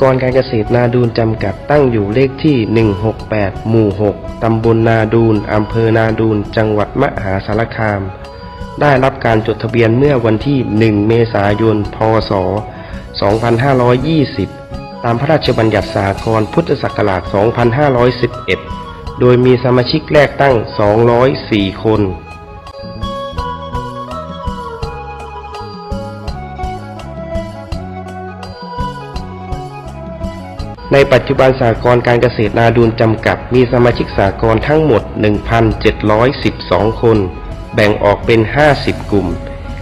กรณ์การเกษตรนาดูนจำกัดตั้งอยู่เลขที่ 168 หมู่ 6 ตำบลนาดูนอำเภอนาดูน จังหวัดมหาสารคาม ได้รับการจดทะเบียนเมื่อวันที่ 1 เมษายน พศ 2520 ตามพระราชบัญญัติสากลพุทธศักราช 2511 โดยมีสมาชิกแรกตั้ง 204 คน ในปัจจุบันสากลการเกษตรนาดูนจำกัด มีสมาชิกสากลทั้งหมด 1,712 คน แบ่งออกเป็น 50 กลุ่ม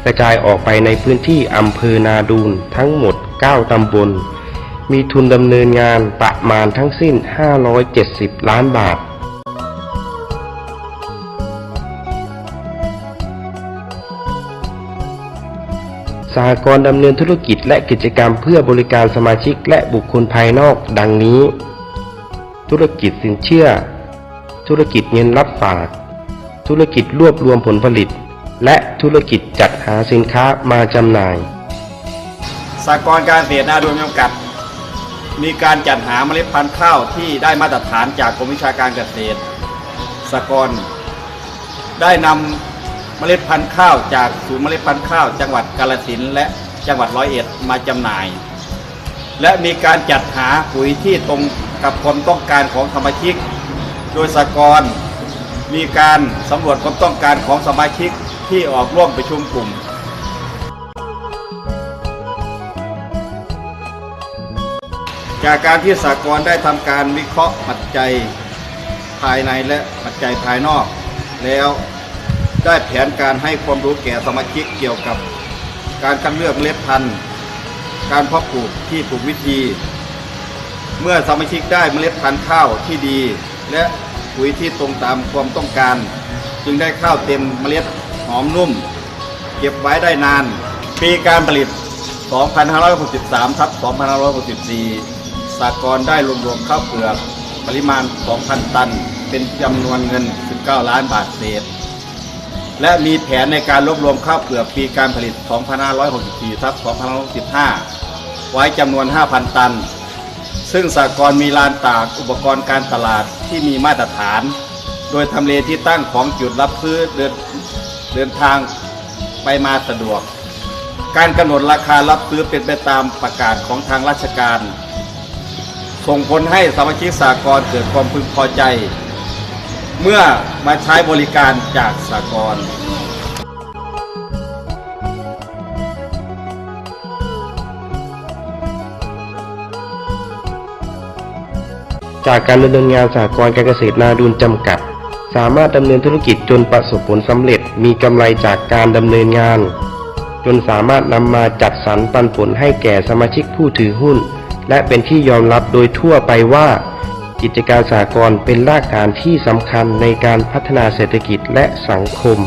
กระจายออกไปในพื้นที่อำเภอนาดูนทั้งหมด 9 ตำบล มีทุนดำเนินงานประมาณทั้งสิ้น 570 ล้านบาท หกรณ์ดำเนินธุรกิจและกิจกรรมเพื่อบริการสมาชิกและบุคคลภายนอกดังนี้ ธุรกิจสินเชื่อ ธุรกิจเงินรับฝาก ธุรกิจรวบรวมผลผลิต และธุรกิจจัดหาสินค้ามาจำหน่ายสากลการเกษตรนาดูนจำกัด มีการจัดหาเมล็ดพันธุ์ข้าวที่ได้มาตรฐานจากกรมวิชาการเกษตรสากลได้นำ เมล็ดพันธุ์ข้าวจากศูนย์เมล็ดพันธุ์ข้าว จังหวัดกาฬสินและจังหวัดร้อยเอ็ดมาจำหน่าย และมีการจัดหาปุ๋ยที่ตรงกับความต้องการของสมาชิก โดยสากลมีการสำรวจความต้องการของสมาชิกที่ออกร่วมประชุมกลุ่ม จากการที่สากลได้ทำการวิเคราะห์ปัจจัยภายในและปัจจัยภายนอกแล้ว ได้แผนการให้ความรู้แก่สมาชิกเกี่ยวกับ การคัดเลือกเมล็ดพันธุ์ การเพาะปลูกที่ถูกวิธี เมื่อสมาชิกได้เมล็ดพันธุ์ข้าวที่ดี และปุ๋ยที่ตรงตามความต้องการ จึงได้ข้าวเต็มเมล็ดหอมนุ่ม เก็บไว้ได้นาน ปีการผลิต 2563ทับ2564สากลได้รวมรวมข้าวเปลือกปริมาณ 2,000 ตัน เป็นจำนวนเงิน 19 ล้านบาทเศษ และมีแผนในการรวบรวมข้าวเปลือกปีการผลิต 2564ทับ2565 ไว้จำนวน 5,000 ตัน ซึ่งสากลมีลานตากอุปกรณ์การตลาดที่มีมาตรฐาน โดยทำเลที่ตั้งของจุดรับซื้อเดินเดินทางไปมาสะดวก การกำหนดราคารับซื้อเป็นไปตามประกาศของทางราชการ ส่งผลให้สมาชิกสากลเกิดความพึงพอใจ เมื่อมาใช้บริการจากสากลจากการดำเนินงานสหกรณ์การเกษตรนาดูนจำกัด สามารถดำเนินธุรกิจจนประสบผลสำเร็จมีกำไรจากการดำเนินงาน จนสามารถนำมาจัดสรรปันผลให้แก่สมาชิกผู้ถือหุ้น และเป็นที่ยอมรับโดยทั่วไปว่า กิจการสากรณ์เป็นรากฐานที่สำคัญในการพัฒนาเศรษฐกิจและสังคม